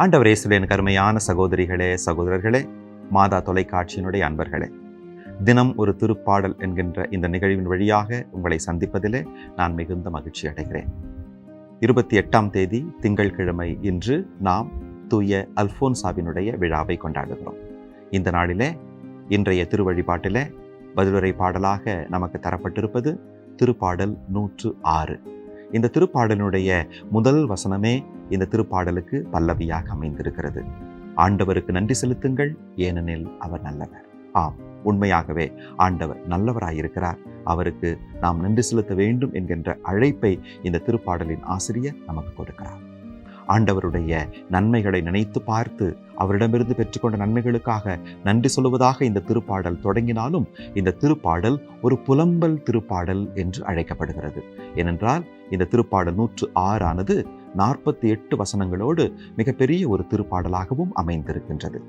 ஆண்டவர் இயேசுவின் கருமையான சகோதரிகளே சகோதரர்களே மாதா தொலைக்காட்சியினுடைய அன்பர்களே தினம் ஒரு திருப்பாடல் என்கின்ற இந்த நிகழ்வின் வழியாக உங்களை சந்திப்பதிலே நான் மிகுந்த மகிழ்ச்சி அடைகிறேன். இருபத்தி எட்டாம் தேதி திங்கட்கிழமை இன்று நாம் தூய அல்போன்சாவினுடைய விழாவை கொண்டாடுகிறோம். இந்த நாளிலே இன்றைய திருவழிபாட்டிலே பதிலுரை பாடலாக நமக்கு தரப்பட்டிருப்பது திருப்பாடல் நூற்று ஆறு. இந்த திருப்பாடலினுடைய முதல் வசனமே இந்த திருப்பாடலுக்கு பல்லவியாக அமைந்திருக்கிறது. ஆண்டவருக்கு நன்றி செலுத்துங்கள். ஏனெனில் அவர் நல்லவர். ஆம் உண்மையாகவே ஆண்டவர் நல்லவராயிருக்கிறார். அவருக்கு நாம் நன்றி செலுத்த வேண்டும் என்கின்ற அழைப்பை இந்த திருப்பாடலின் ஆசிரியர் நமக்கு கொடுக்கிறார். ஆண்டவருடைய நன்மைகளை நினைத்து பார்த்து அவரிடமிருந்து பெற்றுக்கொண்ட நன்மைகளுக்காக நன்றி சொல்லுவதாக இந்த திருப்பாடல் தொடங்கினாலும் இந்த திருப்பாடல் ஒரு புலம்பல் திருப்பாடல் என்று அழைக்கப்படுகிறது. ஏனென்றால் இந்த திருப்பாடல் நூற்று ஆறானது நாற்பத்தி எட்டு வசனங்களோடு மிகப்பெரிய ஒரு திருப்பாடலாகவும் அமைந்திருக்கின்றது.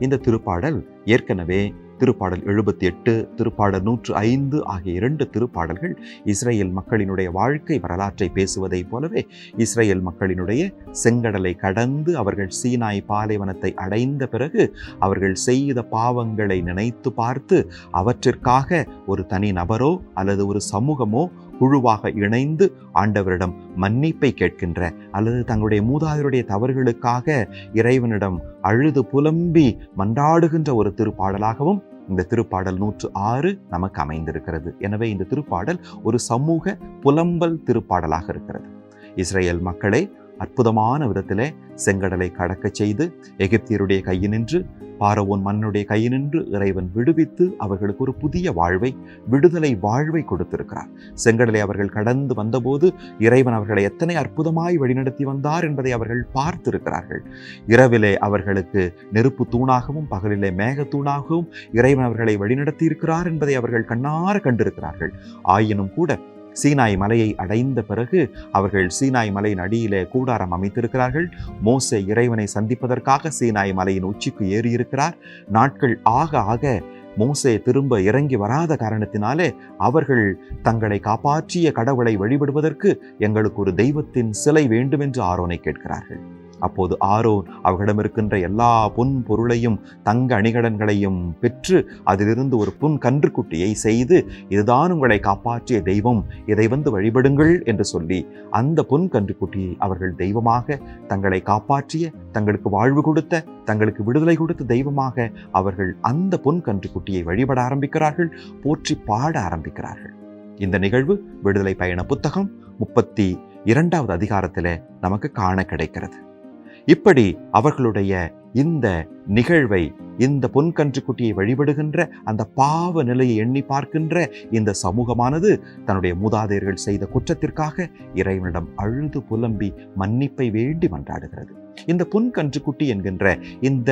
இந்த திருப்பாடல் ஏற்கனவே திருப்பாடல் எழுபத்தி எட்டு திருப்பாடல் நூற்று ஐந்து ஆகிய இரண்டு திருப்பாடல்கள் இஸ்ரேல் மக்களினுடைய வாழ்க்கை வரலாற்றை பேசுவதைப் போலவே இஸ்ரேல் மக்களினுடைய செங்கடலை கடந்து அவர்கள் சீனாய் பாலைவனத்தை அடைந்த பிறகு அவர்கள் செய்த பாவங்களை நினைத்து பார்த்து அவற்றிற்காக ஒரு தனி நபரோ அல்லது ஒரு சமூகமோ குழுவாக இணைந்து ஆண்டவரிடம் மன்னிப்பை கேட்கின்ற அல்லது தங்களுடைய மூதாதையருடைய தவறுகளுக்காக இறைவனிடம் அழுது புலம்பி மன்றாடுகின்ற ஒரு திருப்பாடலாகவும் இந்த திருப்பாடல் நூற்று ஆறு நமக்கு அமைந்திருக்கிறது. எனவே இந்த திருப்பாடல் ஒரு சமூக புலம்பல் திருப்பாடலாக இருக்கிறது. இஸ்ரேல் மக்களை அற்புதமான விதத்திலே செங்கடலை கடக்கச் செய்து எகிப்தியருடைய கையினின்று பாரவோன் மன்னனுடைய கையினின்று இறைவன் விடுவித்து அவர்களுக்கு ஒரு புதிய வாழ்வை விடுதலை வாழ்வை கொடுத்திருக்கிறார். செங்கடலை அவர்கள் கடந்து வந்தபோது இறைவன் அவர்களை எத்தனை அற்புதமாய் வழிநடத்தி வந்தார் என்பதை அவர்கள் பார்த்திருக்கிறார்கள். இரவிலே அவர்களுக்கு நெருப்பு தூணாகவும் பகலிலே மேகத்தூணாகவும் இறைவன் அவர்களை வழிநடத்தி இருக்கிறார் என்பதை அவர்கள் கண்ணார கண்டிருக்கிறார்கள். ஆயினும் கூட சீனாய் மலையை அடைந்த பிறகு அவர்கள் சீனாய் மலையின் அடியிலே கூடாரம் அமைத்திருக்கிறார்கள். மோசே இறைவனை சந்திப்பதற்காக சீனாய் மலையின் உச்சிக்கு ஏறியிருக்கிறார். நாட்கள் ஆக ஆக மோசே திரும்ப இறங்கி வராத காரணத்தினாலே அவர்கள் தங்களை காப்பாற்றிய கடவுளை வழிபடுவதற்கு எங்களுக்கு ஒரு தெய்வத்தின் சிலை வேண்டும் என்று ஆரோனை கேட்கிறார்கள். அப்போது ஆரோன் அவர்களிடம் இருக்கின்ற எல்லா பொன் பொருளையும் தங்க அணிகடன்களையும் பெற்று அதிலிருந்து ஒரு புன் கன்றுக்குட்டியை செய்து இதுதான் உங்களை காப்பாற்றிய தெய்வம் இதை வந்து வழிபடுங்கள் என்று சொல்லி அந்த பொன் கன்றுக்குட்டியை அவர்கள் தெய்வமாக தங்களை காப்பாற்றிய தங்களுக்கு வாழ்வு கொடுத்த தங்களுக்கு விடுதலை கொடுத்த தெய்வமாக அவர்கள் அந்த பொன் கன்றுக்குட்டியை வழிபட ஆரம்பிக்கிறார்கள் போற்றி பாட ஆரம்பிக்கிறார்கள். இந்த நிகழ்வு விடுதலை பயண புத்தகம் முப்பத்தி இரண்டாவது அதிகாரத்தில் நமக்கு காண கிடைக்கிறது. இப்படி அவர்களுடைய இந்த நிகழ்வை இந்த பொன்கன்றுக்குட்டியை வழிபடுகின்ற அந்த பாவ நிலையை எண்ணி பார்க்கின்ற இந்த சமூகமானது தன்னுடைய மூதாதையர்கள் செய்த குற்றத்திற்காக இறைவனிடம் அழுது புலம்பி மன்னிப்பை வேண்டி மன்றாடுகிறது. இந்த பொன்கன்றுக்குட்டி என்கின்ற இந்த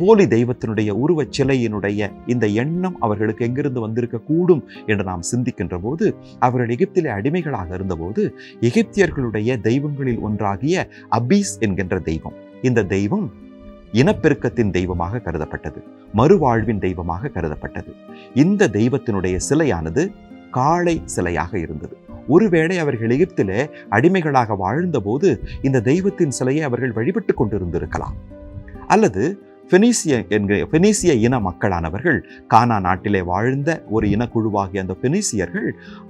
போலி தெய்வத்தினுடைய உருவச் சிலையினுடைய இந்த எண்ணம் அவர்களுக்கு எங்கிருந்து வந்திருக்க கூடும் என்று நாம் சிந்திக்கின்ற போது அவர்கள் எகிப்திலே அடிமைகளாக இருந்தபோது எகிப்தியர்களுடைய தெய்வங்களில் ஒன்றாகிய அபீஸ் என்கின்ற தெய்வம் இந்த தெய்வம் இனப்பெருக்கத்தின் தெய்வமாக கருதப்பட்டது மறுவாழ்வின் தெய்வமாக கருதப்பட்டது. இந்த தெய்வத்தினுடைய சிலையானது காளை சிலையாக இருந்தது. ஒருவேளை அவர்கள் எகிப்திலே அடிமைகளாக வாழ்ந்தபோது இந்த தெய்வத்தின் சிலையை அவர்கள் வழிபட்டு கொண்டிருந்திருக்கலாம். அல்லது பெனிசிய என்கிற பெனிசிய இன மக்களானவர்கள் கானா நாட்டிலே வாழ்ந்த ஒரு இனக்குழுவாகிய அந்த பெனிசியர்கள்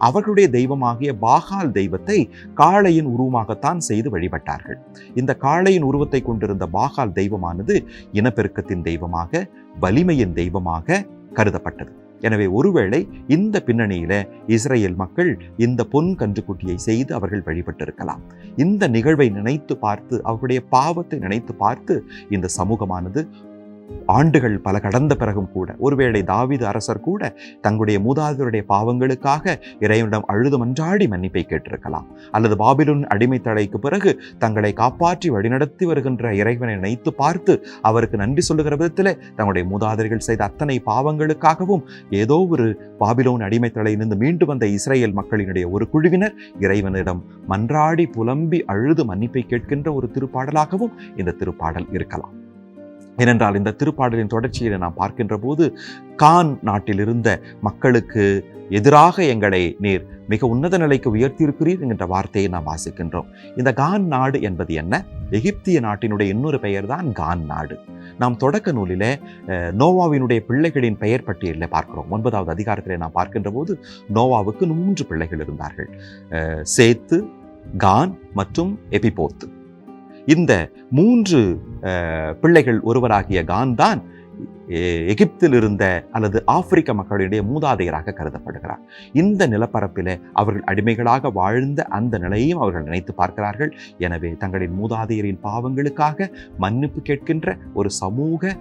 அவர்களுடைய தெய்வமாகிய பாகால் தெய்வத்தை காளையின் உருவமாகத்தான் செய்து வழிபட்டார்கள். இந்த காளையின் உருவத்தை கொண்டிருந்த பாகால் தெய்வமானது இனப்பெருக்கத்தின் தெய்வமாக வலிமையின் தெய்வமாக கருதப்பட்டது. எனவே ஒருவேளை இந்த பின்னணியில இஸ்ரேல் மக்கள் இந்த பொன் கன்றுக்குட்டியை செய்து அவர்கள் வழிபட்டிருக்கலாம். இந்த நிகழ்வை நினைத்து பார்த்து அவர்களுடைய பாவத்தை நினைத்து பார்த்து இந்த சமூகமானது ஆண்டுகள் பல கடந்த பிறகும் கூட ஒருவேளை தாவீது அரசர் கூட தங்களுடைய மூதாதையருடைய பாவங்களுக்காக இறைவனிடம் அழுது மன்றாடி மன்னிப்பை கேட்டிருக்கலாம். அல்லது பாபிலுன் அடிமை தடைக்கு பிறகு தங்களை காப்பாற்றி வழிநடத்தி வருகின்ற இறைவனை நினைத்து பார்த்து அவருக்கு நன்றி சொல்லுகிற விதத்தில் தங்களுடைய மூதாதையர்கள் செய்த அத்தனை பாவங்களுக்காகவும் ஏதோ ஒரு பாபிலோன் அடிமை தலையிலிருந்து மீண்டு வந்த இஸ்ரேல் மக்களினுடைய ஒரு குழுவினர் இறைவனிடம் மன்றாடி புலம்பி அழுது மன்னிப்பை கேட்கின்ற ஒரு திருப்பாடலாகவும் இந்த திருப்பாடல் இருக்கலாம். ஏனென்றால் இந்த திருப்பாடலின் தொடர்ச்சியை நாம் பார்க்கின்ற போது கான் நாட்டில் இருந்த மக்களுக்கு எதிராக எங்களை நீர் மிக உன்னத நிலைக்கு உயர்த்தியிருக்கிறீர் என்கின்ற வார்த்தையை நாம் வாசிக்கின்றோம். இந்த கான் நாடு என்பது என்ன? எகிப்திய நாட்டினுடைய இன்னொரு பெயர் தான் கான் நாடு. நாம் தொடக்க நூலிலே அஹ், நோவாவினுடைய பிள்ளைகளின் பெயர் பட்டியலில் பார்க்கிறோம். ஒன்பதாவது அதிகாரத்திலே நாம் பார்க்கின்ற போது நோவாவுக்கு மூன்று பிள்ளைகள் இருந்தார்கள். அஹ், சேத்து கான் மற்றும் எபிபோத்து. இந்த மூன்று பிள்ளைகள் ஒருவராகிய கான் தான் எகிப்தில் இருந்த அல்லது ஆப்பிரிக்க மக்களுடைய மூதாதையராக கருதப்படுகிறார். இந்த நிலப்பரப்பிலே அவர்கள் அடிமைகளாக வாழ்ந்த அந்த நிலையையும் அவர்கள் நினைத்து பார்க்கிறார்கள். எனவே தங்களின் மூதாதையரின் பாவங்களுக்காக மன்னிப்பு கேட்கின்ற ஒரு சமூக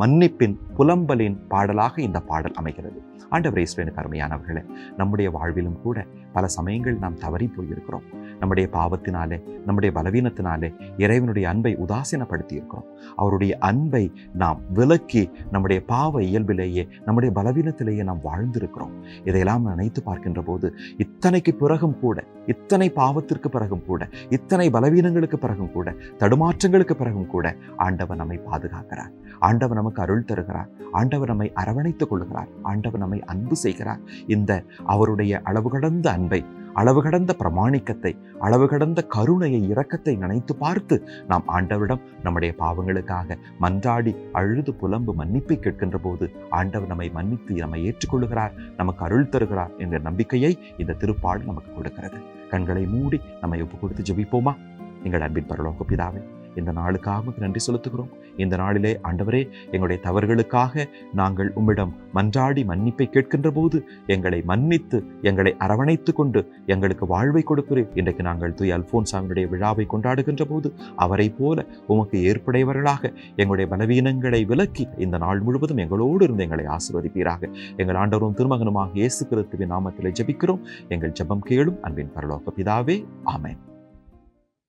மன்னிப்பின் புலம்பலின் பாடலாக இந்த பாடல் அமைகிறது. ஆண்டவர் இஸ்ரேனுக்கு அருமையானவர்களே நம்முடைய வாழ்விலும் கூட பல சமயங்கள் நாம் தவறி போயிருக்கிறோம். நம்முடைய பாவத்தினாலே நம்முடைய பலவீனத்தினாலே இறைவனுடைய அன்பை உதாசீனப்படுத்தி இருக்கிறோம் அவருடைய அன்பை நாம் விலக்கி நம்முடைய பாவ இயல்பிலேயே நம்முடைய பலவீனத்திலேயே நாம் வாழ்ந்திருக்கிறோம். இதையெல்லாம் நினைத்து பார்க்கின்ற போது இத்தனைக்கு பிறகும் கூட இத்தனை பாவத்திற்கு பிறகும் கூட இத்தனை பலவீனங்களுக்கு பிறகும் கூட தடுமாற்றங்களுக்கு பிறகும் கூட ஆண்டவர் நம்மை பாதுகாக்கிறார். ஆண்டவர் நமக்கு அருள் தருகிறார். ஆண்டவர் நம்மை அரவணைத்துக் கொள்கிறார் ஆண்டவர் நம்மை நம்மை அன்பு செய்கிறார். இந்த அவருடைய அளவு கடந்த அன்பை அளவு கடந்த பிரமாணிக்கத்தை அளவு கடந்த கருணையை இரக்கத்தை நினைத்து பார்த்து நாம் ஆண்டவரிடம் நம்முடைய பாவங்களுக்காக மன்றாடி அழுது புலம்பு மன்னிப்பை கேட்கின்ற போது ஆண்டவர் நம்மை மன்னித்து நம்மை ஏற்றுக்கொள்கிறார் நமக்கு அருள் தருகிறார் என்ற நம்பிக்கையை இந்த திருப்பாடு நமக்கு கொடுக்கிறது. கண்களை மூடி நம்மை ஒப்பு கொடுத்து ஜபிப்போமா? எங்கள் அன்பின் பரலோக பிதாவே இந்த நாளுக்காக நன்றி செலுத்துகிறோம். இந்த நாளிலே ஆண்டவரே எங்களுடைய தவறுகளுக்காக நாங்கள் உம்மிடம் மன்றாடி மன்னிப்பை கேட்கின்ற போது எங்களை மன்னித்து எங்களை அரவணைத்து கொண்டு எங்களுக்கு வாழ்வை கொடுக்கிறேன் இன்றைக்கு நாங்கள் தூய் அல்போன்சாமியுடைய விழாவை கொண்டாடுகின்ற போது அவரை போல உமக்கு ஏற்புடையவர்களாக எங்களுடைய பலவீனங்களை விலக்கி இந்த நாள் முழுவதும் எங்களோடு இருந்து எங்களை ஆசீர்வதிப்பீராக. எங்கள் ஆண்டவரும் திருமகனுமாக இயேசு கிறிஸ்துவின் நாமத்தில் ஜெபிக்கிறோம். எங்கள் ஜெபம் கேளும் அன்பின் பரலோக பிதாவே ஆமேன்.